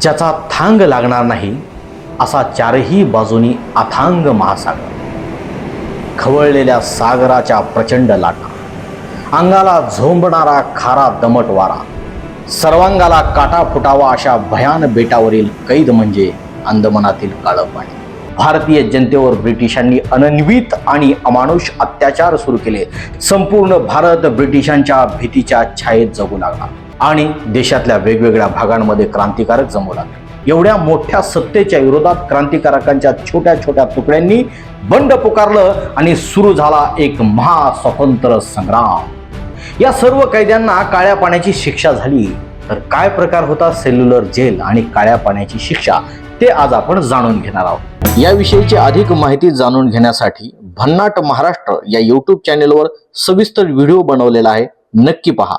ज्याचा थांग लागणार नाही असा चारही बाजूनी अथांग महासागर. खवळलेल्या सागराच्या प्रचंड लाटा अंगाला झोंबणारा खारा दमट वारा सर्वांगाला काटा फुटावा अशा भयान बेटावरील कैद म्हणजे अंदमनातील काळं पाणी भारतीय जनतेवर ब्रिटिशांनी अनन्वित आणि अमानुष अत्याचार सुरू केले. संपूर्ण भारत ब्रिटिशांच्या भीतीच्या छायेत जगू लागला. आणि देशातल्या वेगवेगळ्या भागांमध्ये क्रांतिकारक जमू लागले. एवढ्या मोठ्या सत्तेच्या विरोधात क्रांतिकारकांच्या छोट्या छोट्या तुकड्यांनी बंड पुकारलं आणि सुरू झाला एक महास्वतंत्र संग्राम. या सर्व कैद्यांना काळ्या पाण्याची शिक्षा झाली. तर काय प्रकार होता सेल्युलर जेल आणि काळ्या पाण्याची शिक्षा? ते आज आपण जाणून घेणार आहोत. याविषयीची अधिक माहिती जाणून घेण्यासाठी भन्नाट महाराष्ट्र या युट्यूब चॅनेलवर सविस्तर व्हिडिओ बनवलेला आहे. नक्की पहा.